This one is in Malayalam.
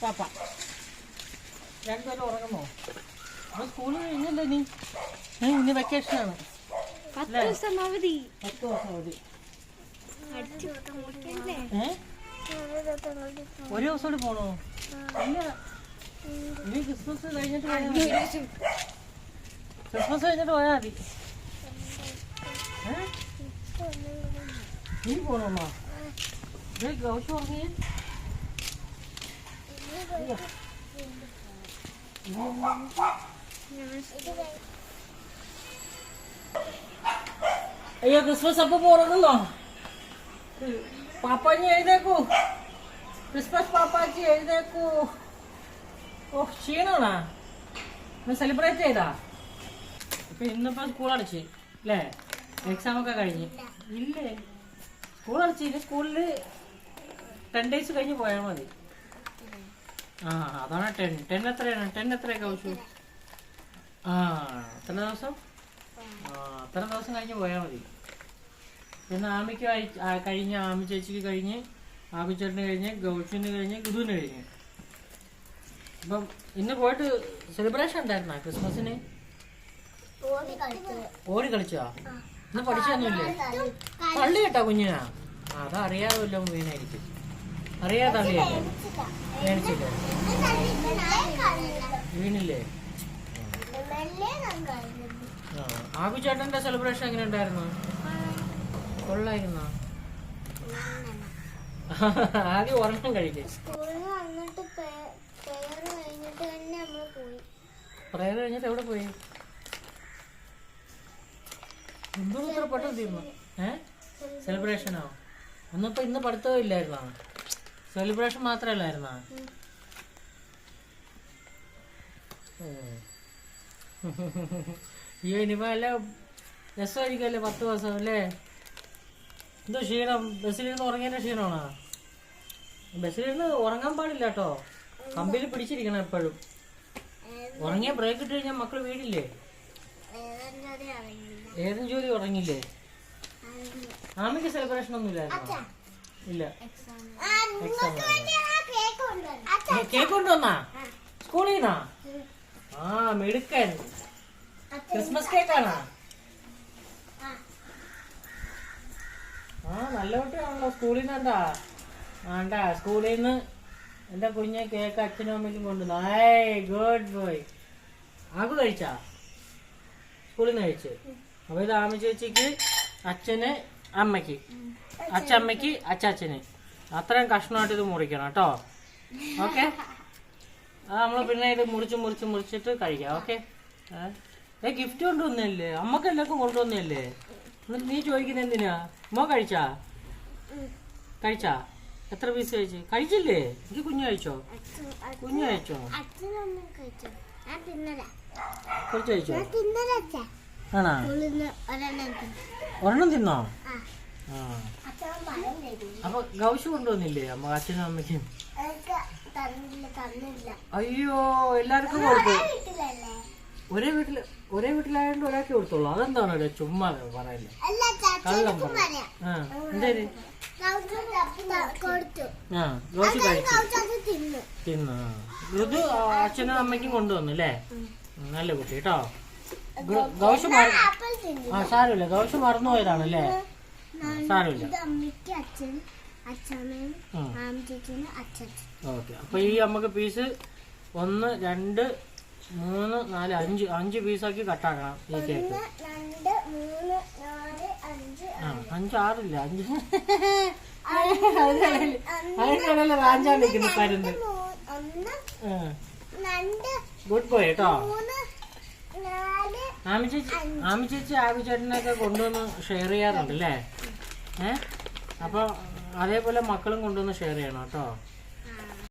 പാപ്പ രണ്ടുപേരും ഉറങ്ങുമോ? നമ്മൾ സ്കൂളിൽ കഴിഞ്ഞല്ലേ നീ ഇനി വെക്കേഷനാണ് പത്ത് ദിവസം അവധി. പത്ത് ദിവസം അവധി. ഒരു ദിവസം കൂടി പോണോ? ഇല്ല. ഇനി ക്രിസ്മസ് കഴിഞ്ഞിട്ട് ക്രിസ്മസ് കഴിഞ്ഞിട്ട് പോയാൽ മതി. നീ പോണോ അമ്മ ഇത് ഗൗഷ് ഉറങ്ങി അയ്യോ ക്രിസ്മസ് അപ്പൊ ഉറങ്ങുന്നോ പാപ്പാഞ്ഞി എഴുതേക്കൂ ക്രിസ്മസ് പാപ്പാച്ചി എഴുതേക്കൂ ഓ ക്ഷീണമാണാ ഇന്ന് സെലിബ്രേറ്റ് ചെയ്താ ഇപ്പൊ ഇന്നിപ്പോ സ്കൂൾ അടച്ച് അല്ലേ എക്സാം ഒക്കെ കഴിഞ്ഞ് ഇല്ലേ സ്കൂൾ അടച്ചില്ല സ്കൂളിൽ ടെൻ ഡേയ്സ് കഴിഞ്ഞ് പോയാൽ മതി. ആ അതാണ് ടെൻ ടെൻ എത്രയാണ്? ടെൻ എത്രയൊക്കെ ആവശ്യം ആ എത്ര ദിവസം? ആ അത്ര ദിവസം കഴിഞ്ഞ് പോയാൽ മതി. പിന്നെ ആമിക്ക് കഴിഞ്ഞ് ആമി ചേച്ചിക്ക് കഴിഞ്ഞ് ആമിച്ചേട്ടന് കഴിഞ്ഞ് ഗൗഷിന് കഴിഞ്ഞ് ഗുരുവിന് കഴിഞ്ഞ്. അപ്പം ഇന്ന് പോയിട്ട് സെലിബ്രേഷൻ ഉണ്ടായിരുന്നാ ക്രിസ്മസിന്? ഓടി കളിച്ചോ. ഇന്ന് പഠിച്ചൊന്നുമില്ലേ? പള്ളി കേട്ടോ കുഞ്ഞിനാ ആ, അത് അറിയാതെ വീണില്ലേ ആ ആകു ചേട്ടന്റെ സെലിബ്രേഷൻ എങ്ങനെ ഉണ്ടായിരുന്നു? കൊള്ളായിരുന്നോ? ആദ്യം ഉറങ്ങാൻ കഴിക്കേ. പ്രയർ കഴിഞ്ഞിട്ട് എവിടെ പോയി? എന്തോ ഇത്ര പെട്ടെന്ന് തീർന്നു? ഏ? സെലിബ്രേഷനോ ഒന്നിപ്പോ ഇന്ന് പഠിത്തവും ഇല്ലായിരുന്നോ? സെലിബ്രേഷൻ മാത്രല്ലായിരുന്നോ അയ്യോ ഇനിയിപ്പോ അല്ല രസമായിരിക്കുമല്ലേ പത്ത് ദിവസം അല്ലേ? എന്തോ ക്ഷീണം. ബസ്സിലിരുന്ന് ഉറങ്ങിയതിന്റെ ക്ഷീണമാണോ? ബസ്സിലിരുന്ന് ഉറങ്ങാൻ പാടില്ല കേട്ടോ. കമ്പിയിൽ പിടിച്ചിരിക്കണം എപ്പോഴും. ഉറങ്ങിയ ബ്രേക്ക് ഇട്ട് കഴിഞ്ഞാൽ മക്കൾ വീടില്ലേ? ഏതും ജോലി ഉറങ്ങില്ലേ? ആമയ്ക്ക് സെലിബ്രേഷൻ ഒന്നും ഇല്ലായിരുന്നോ ഇല്ല. കേക്ക് കൊണ്ടുവന്നാ? സ്കൂളിൽ നിന്നാ? ആ മെടുക്കൻ. ക്രിസ്മസ് കേക്കാണോ ആ. നല്ല കുട്ടിയാണല്ലോ. സ്കൂളിൽ നിന്ന് എന്താ? ആണ്ട സ്കൂളിൽ നിന്ന് എന്റെ കുഞ്ഞെ കേക്ക് അച്ഛനും അമ്മയ്ക്കും കൊണ്ടുവന്നു. ഏയ് ഗുഡ് ബോയ്. ആകു കഴിച്ചാ? സ്കൂളിൽ നിന്ന് കഴിച്ച്. അപ്പൊ ഇത് ആമ ചേച്ചിക്ക് അച്ഛന് അമ്മയ്ക്ക്. അച്ഛമ്മയ്ക്ക് അച്ചാച്ചന്. അത്രയും കഷ്ണമായിട്ട് ഇത് മുറിക്കണം കേട്ടോ. ഓക്കെ? ആ നമ്മൾ പിന്നെ ഇത് മുറിച്ച് മുറിച്ച് മുറിച്ചിട്ട് കഴിക്കാം. ഓക്കെ? ഏ? ഗിഫ്റ്റ് കൊണ്ടുവന്നില്ലേ അമ്മയ്ക്ക് എല്ലാവർക്കും കൊണ്ടുവന്നില്ലേ എന്നിട്ട് നീ ചോദിക്കുന്ന എന്തിനാ? അമ്മ കഴിച്ചാ? കഴിച്ചാ? എത്ര പീസ് കഴിച്ചു? കഴിച്ചില്ലേ? എനിക്ക് കുഞ്ഞു കഴിച്ചോ? കുഞ്ഞു കഴിച്ചോ? കുറച്ച് കഴിച്ചോ? ആണോ? ഒരെണ്ണം തിന്നോ. അപ്പൊ ഗൗശ് കൊണ്ടുവന്നില്ലേ? അമ്മ അച്ഛനും അമ്മയ്ക്കും? അയ്യോ എല്ലാവർക്കും കൊടുത്തു. ഒരേ വീട്ടിൽ ഒരേ വീട്ടിലായതുകൊണ്ട് ഒരാൾക്ക് കൊടുത്തോളൂ അതെന്താണ് ചുമ്മാ പറയല്ലേ കള്ളം പറയാ. പറ. പറയാം ആ എന്തേര് തിന്നു. ഋതു അച്ഛനും അമ്മയ്ക്കും കൊണ്ടുവന്നു അല്ലേ? നല്ല കുട്ടി കേട്ടോ? ഗൗശ് ആ സാരമില്ല. ഗൗശ് മറന്നു പോയതാണല്ലേ സാരമില്ല. ഓക്കെ. അപ്പൊ ഈ നമുക്ക് പീസ് ഒന്ന് രണ്ട് മൂന്ന് നാല് അഞ്ച്. അഞ്ച് പീസാക്കി കട്ടാക്കണം ഈ കേക്ക്. നാല് അഞ്ച് ആ അതിനിടയിൽ റാഞ്ചാൻ നിൽക്കുന്നു പരുന്ന് ഗുഡ് ബോയ് കേട്ടോ. ആമി ചേച്ചി കൊണ്ടുവന്ന് ഷെയർ ചെയ്യാറുണ്ട് അല്ലേ അപ്പോൾ അപ്പൊ അതേപോലെ മക്കളും കൊണ്ടുവന്ന് ഷെയർ ചെയ്യണം കേട്ടോ.